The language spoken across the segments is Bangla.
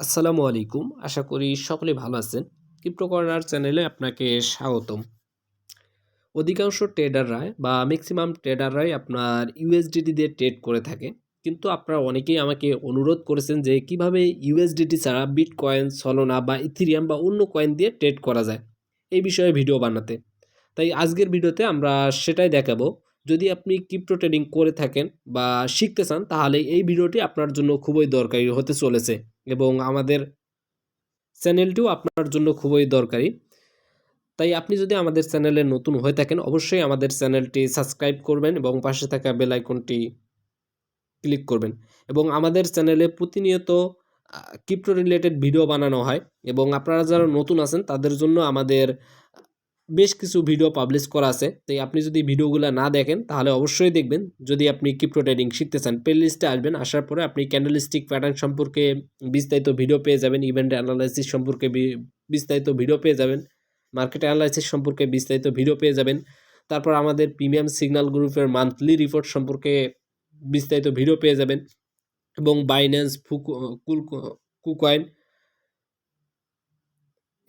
আসসালামু আলাইকুম। আশা করি সকলে ভালো আছেন। ক্রিপ্টো কর্নার চ্যানেলে আপনাকে স্বাগতম। অধিকাংশ ট্রেডাররাই বা ম্যাক্সিমাম ট্রেডাররাই আপনার ইউএসডিটি দিয়ে ট্রেড করে থাকে। কিন্তু আপনারা অনেকেই আমাকে অনুরোধ করেছেন যে কীভাবে ইউএসডিটি ছাড়া বিট কয়েন সলোনা বা ইথিরিয়াম বা অন্য কয়েন দিয়ে ট্রেড করা যায়। এই বিষয়ে ভিডিও বানাতে। তাই আজকের ভিডিওতে আমরা সেটাই দেখাবো। যদি আপনি ক্রিপ্টো ট্রেডিং করে থাকেন বা শিখতে চান, তাহলে এই ভিডিওটি আপনার জন্য খুবই দরকারি হতে চলেছে এবং আমাদের চ্যানেলটিও আপনার জন্য খুবই দরকারি। তাই আপনি যদি আমাদের চ্যানেলে নতুন হয়ে থাকেন, অবশ্যই আমাদের চ্যানেলটি সাবস্ক্রাইব করবেন এবং পাশে থাকা বেল আইকনটি ক্লিক করবেন এবং আমাদের চ্যানেলে প্রতিনিয়ত ক্রিপ্টো রিলেটেড ভিডিও বানানো হয় এবং আপনারা যারা নতুন আছেন, তাদের জন্য আমাদের বেশ কিছু ভিডিও পাবলিশ করা আছে। তাই আপনি যদি ভিডিওগুলো না দেখেন, তাহলে অবশ্যই দেখবেন। যদি আপনি ক্রিপ্টো ট্রেডিং শিখতে চান প্লে লিস্টে আসবেন, আসার পরে আপনি ক্যান্ডেলস্টিক প্যাটার্ন সম্পর্কে বিস্তারিত ভিডিও পেয়ে যাবেন ইভেন্ট অ্যানালাইসিস সম্পর্কে বিস্তারিত ভিডিও পেয়ে যাবেন মার্কেট অ্যানালাইসিস সম্পর্কে বিস্তারিত ভিডিও পেয়ে যাবেন। তারপর আমাদের প্রিমিয়াম সিগন্যাল গ্রুপের মান্থলি রিপোর্ট সম্পর্কে বিস্তারিত ভিডিও পেয়ে যাবেন। এবং বাইন্যান্স ফুকু কুল কুকয়েন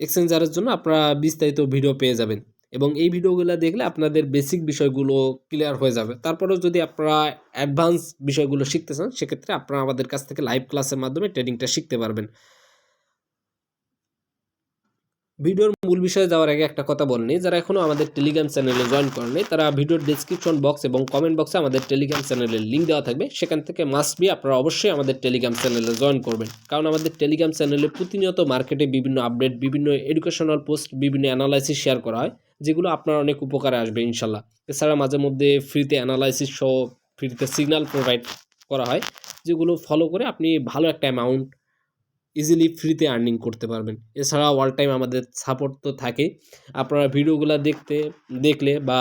এক্সচেঞ্জারের জন্য আপনারা বিস্তারিত ভিডিও পেয়ে যাবেন। এবং এই ভিডিওগুলো দেখলে আপনাদের বেসিক বিষয়গুলো ক্লিয়ার হয়ে যাবে। তারপরেও যদি আপনারা অ্যাডভান্স বিষয়গুলো শিখতে চান, সেক্ষেত্রে আপনারা আমাদের কাছ থেকে লাইভ ক্লাসের মাধ্যমে ট্রেডিংটা শিখতে পারবেন। ভিডিওর মূল বিষয়ে যাওয়ার আগে একটা কথা বলেনি যারা এখনও আমাদের টেলিগ্রাম চ্যানেলে জয়েন করেনি তারা ভিডিওর ডিসক্রিপশন বক্স এবং কমেন্ট বক্সে আমাদের টেলিগ্রাম চ্যানেলের লিঙ্ক দেওয়া থাকবে। সেখান থেকে মাস্ট বি আপনারা অবশ্যই আমাদের টেলিগ্রাম চ্যানেলে জয়েন করবেন। কারণ আমাদের টেলিগ্রাম চ্যানেলে প্রতিনিয়ত মার্কেটে বিভিন্ন আপডেট বিভিন্ন এডুকেশনাল পোস্ট বিভিন্ন অ্যানালাইসিস শেয়ার করা হয়, যেগুলো আপনার অনেক উপকারে আসবে ইনশাল্লাহ। এছাড়া মাঝে মধ্যে ফ্রিতে অ্যানালাইসিস সহ ফ্রিতে সিগন্যাল প্রোভাইড করা হয়, যেগুলো ফলো করে আপনি ভালো একটা অ্যামাউন্ট ইজিলি ফ্রিতে আর্নিং করতে পারবেন। এছাড়া অল টাইম আমাদের সাপোর্ট তো থাকে আপনারা ভিডিওগুলো দেখতে, দেখলে বা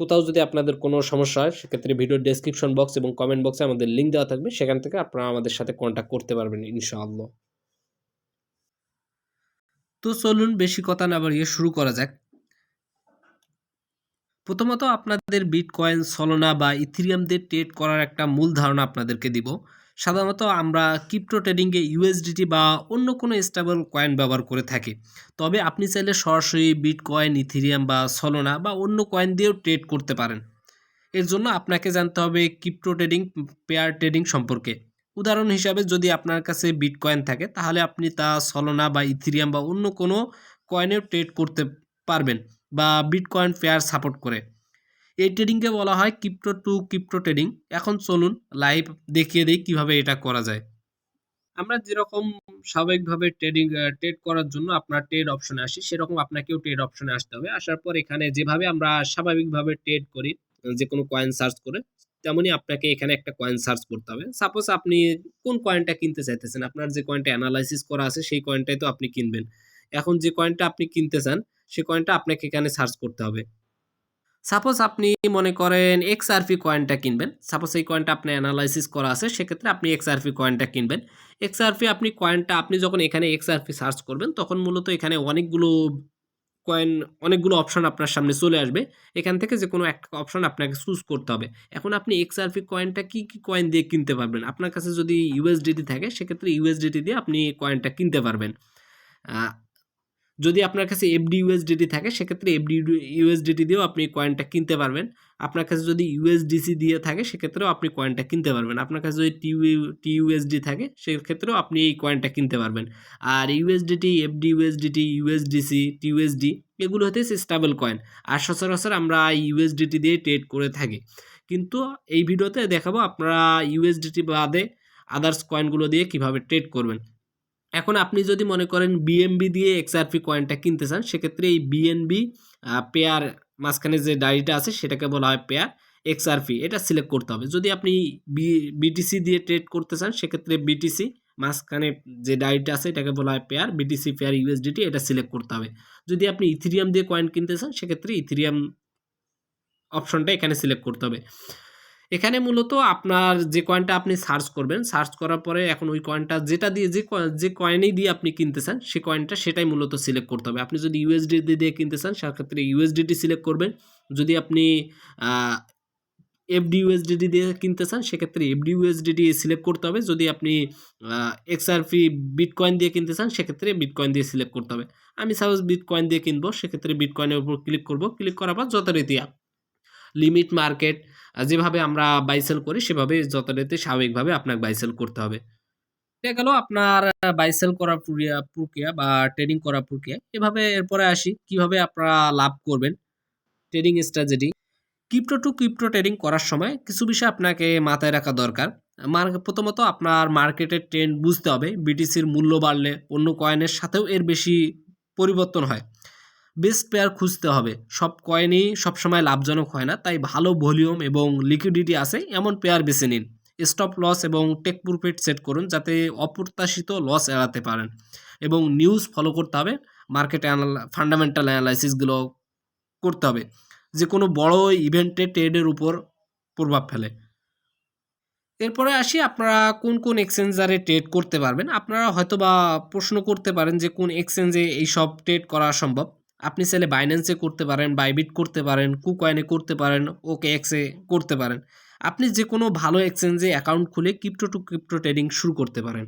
কোথাও যদি আপনাদের কোনো সমস্যা হয়, সেক্ষেত্রে ভিডিওর ডেসক্রিপশন বক্স এবং কমেন্ট বক্সে আমাদের লিঙ্ক দেওয়া থাকবে। সেখান থেকে আপনারা আমাদের সাথে কন্ট্যাক্ট করতে পারবেন ইনশাআল্লাহ। তো চলুন বেশি কথা না বাড়িয়ে শুরু করা যাক। প্রথমত আপনাদের বিটকয়েন সলোনা বা ইথিরিয়াম দিয়ে ট্রেড করার একটা মূল ধারণা আপনাদেরকে দিব। সাধারণত আমরা ক্রিপ্টো ট্রেডিংয়ে ইউএসডিটি বা অন্য কোনো স্টেবল কয়েন ব্যবহার করে থাকি। তবে আপনি চাইলে সরাসরি বিটকয়েন ইথিরিয়াম বা সলোনা বা অন্য কয়েন দিয়েও ট্রেড করতে পারেন। এর জন্য আপনাকে জানতে হবে ক্রিপ্টো ট্রেডিং পেয়ার ট্রেডিং সম্পর্কে। উদাহরণ হিসাবে যদি আপনার কাছে বিটকয়েন থাকে, তাহলে আপনি তা সলোনা বা ইথিরিয়াম বা অন্য কোনো কয়েনেও ট্রেড করতে পারবেন বা বিটকয়েন পেয়ার সাপোর্ট করে। এই ট্রেডিংকে বলা হয় ক্রিপ্টো টু ক্রিপ্টো ট্রেডিং এখন চলুন লাইভ দেখিয়ে দিই কীভাবে এটা করা যায়। আমরা যেরকম স্বাভাবিকভাবে ট্রেডিং ট্রেড করার জন্য আপনার ট্রেড অপশনে আসি, সেরকম আপনাকেও ট্রেড অপশনে আসতে হবে। আসার পর এখানে যেভাবে আমরা স্বাভাবিকভাবে ট্রেড করি, যে কোনো কয়েন সার্চ করে, তেমনই আপনাকে এখানে একটা কয়েন সার্চ করতে হবে। সাপোজ আপনি কোন কয়েনটা কিনতে চাইতেছেন, আপনার যে কয়েনটা অ্যানালাইসিস করা আছে, সেই কয়েনটাই তো আপনি কিনবেন। এখন যে কয়েনটা আপনি কিনতে চান সেই কয়েনটা আপনাকে এখানে সার্চ করতে হবে। সাপোজ আপনি মনে করেন এক্স আরপি কয়েনটা কিনবেন। সাপোজ এই কয়েনটা আপনি অ্যানালাইসিস করা আছে, সেক্ষেত্রে আপনি এক্স আরপি কয়েনটা কিনবেন। এক্স আরপি আপনি কয়েনটা আপনি যখন এখানে এক্স আরপি সার্চ করবেন, তখন মূলত এখানে অনেকগুলো কয়েন অনেকগুলো অপশন আপনার সামনে চলে আসবে। এখান থেকে যে কোনো একটা অপশন আপনাকে চুজ করতে হবে। এখন আপনি এক্স আরপি কয়েনটা কী কী কয়েন দিয়ে কিনতে পারবেন? আপনার কাছে যদি ইউএসডিটি থাকে, সেক্ষেত্রে ইউএসডিটি দিয়ে আপনি কয়েনটা কিনতে পারবেন। যদি আপনার কাছে এফডি ইউএসডিটি থাকে, সেক্ষেত্রে এফডি ইউএসডিটি দিয়েও আপনি কয়েনটা কিনতে পারবেন। আপনার কাছে যদি ইউএসডিসি দিয়ে থাকে, সেক্ষেত্রেও আপনি কয়েনটা কিনতে পারবেন। আপনার কাছে যদি টিউ টিইউএসডি থাকে, সেক্ষেত্রেও আপনি এই কয়েনটা কিনতে পারবেন। আর USDT FD USDT USDC TUSD এগুলো হচ্ছে স্টেবল কয়েন আর সচরাচর আমরা ইউএসডিটি দিয়ে ট্রেড করে থাকি। কিন্তু এই ভিডিওতে দেখাবো আপনারা ইউএসডিটি বাদে আদার্স কয়েনগুলো দিয়ে কীভাবে ট্রেড করবেন। এখন আপনি যদি মনে করেন বিএমবি দিয়ে এক্সআরপি কয়েনটা কিনতে চান, সেক্ষেত্রে এই বিএনবি পেয়ার মাঝখানে যে ডায়েরিটা আছে, সেটাকে বলা হয় পেয়ার এক্সআরপি এটা সিলেক্ট করতে হবে। যদি আপনি বিটিসি দিয়ে ট্রেড করতে চান, সেক্ষেত্রে বিটিসি মাঝখানে যে ডায়েরিটা আছে, এটাকে বলা হয় পেয়ার বিটিসি পেয়ার ইউএসডিটি এটা সিলেক্ট করতে হবে। যদি আপনি ইথিরিয়াম দিয়ে কয়েন কিনতে চান, সেক্ষেত্রে ইথিরিয়াম অপশনটা এখানে সিলেক্ট করতে হবে। এখানে মূলত আপনার যে কয়েনটা আপনি সার্চ করবেন সার্চ করার পরে এখন ওই কয়েনটা যেটা দিয়ে, যে যে কয়েনেই দিয়ে আপনি কিনতে চান সেই কয়েনটা সেটাই মূলত সিলেক্ট করতে হবে। আপনি যদি ইউএসডি দিয়ে কিনতে চান সেক্ষেত্রে ইউএসডিটি সিলেক্ট করবেন। যদি আপনি এফডি ইউএসডিটি দিয়ে কিনতে চান সেক্ষেত্রে এফডি ইউএসডিটি সিলেক্ট করতে হবে। যদি আপনি এক্সআরপি বিটকয়েন দিয়ে কিনতে চান সেক্ষেত্রে বিটকয়েন দিয়ে সিলেক্ট করতে হবে। আমি সাপোজ বিটকয়েন দিয়ে কিনবো, সেক্ষেত্রে বিটকয়েনের উপর ক্লিক করব। ক্লিক করার পর যথারীতি লিমিট মার্কেট যেভাবে আমরা বাইসেল করি, সেভাবে যথারীতি স্বাভাবিকভাবে আপনাকে বাইসেল করতে হবে। দেখা গেল আপনার বাইসেল করার প্রক্রিয়া প্রক্রিয়া বা ট্রেডিং করার প্রক্রিয়া, এভাবে এরপরে আসি, কীভাবে আপনারা লাভ করবেন trading strategy crypto to crypto trading করার সময় কিছু বিষয় আপনাকে মাথায় রাখা দরকার। প্রথমত আপনার মার্কেটের ট্রেন্ড বুঝতে হবে বিটিসির মূল্য বাড়লে অন্য কয়েনের সাথেও এর বেশি পরিবর্তন হয়। বেস্ট পেয়ার খুঁজতে হবে। সব কয়েনই সবসময় লাভজনক হয় না, তাই ভালো ভলিউম এবং লিকুইডিটি আছে, এমন পেয়ার বেছে নিন। স্টপ লস এবং টেক প্রফিট সেট করুন, যাতে অপ্রত্যাশিত লস এড়াতে পারেন। এবং নিউজ ফলো করতে হবে, মার্কেট ফান্ডামেন্টাল অ্যানালাইসিসগুলো করতে হবে। যে কোনো বড় ইভেন্টে ট্রেডের উপর প্রভাব ফেলে। এরপরে আসি, আপনারা কোন কোন এক্সচেঞ্জারে ট্রেড করতে পারবেন? আপনারা হয়তো বা প্রশ্ন করতে পারেন যে কোন এক্সচেঞ্জে এইসব ট্রেড করা সম্ভব। আপনি চাইলে বাইন্যান্সে করতে পারেন বাইবিট করতে পারেন কুকয়েনে করতে পারেন ওকে এক্সে করতে পারেন। আপনি যে কোনো ভালো এক্সচেঞ্জে অ্যাকাউন্ট খুলে ক্রিপ্টো টু ক্রিপ্টো ট্রেডিং শুরু করতে পারেন।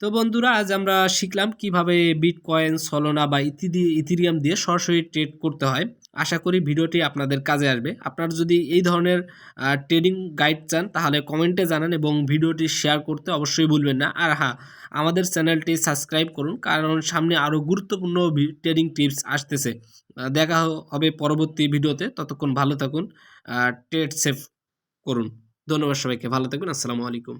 তো বন্ধুরা, আজ আমরা শিখলাম কীভাবে বিটকয়েন সলোনা বা ইতি দিয়ে ইথিরিয়াম দিয়ে সরাসরি ট্রেড করতে হয়। আশা করি ভিডিওটি আপনাদের কাজে আসবে। আপনারা যদি এই ধরনের ট্রেডিং গাইড চান, তাহলে কমেন্টে জানান এবং ভিডিওটি শেয়ার করতে অবশ্যই ভুলবেন না। আর হ্যাঁ আমাদের চ্যানেলটি সাবস্ক্রাইব করুন, কারণ সামনে আরও গুরুত্বপূর্ণ ট্রেডিং টিপস আসতেছে। দেখা হবে পরবর্তী ভিডিওতে। ততক্ষণ ভালো থাকুন ট্রেড সেফ করুন। ধন্যবাদ সবাইকে। ভালো থাকুন আসসালামু আলাইকুম।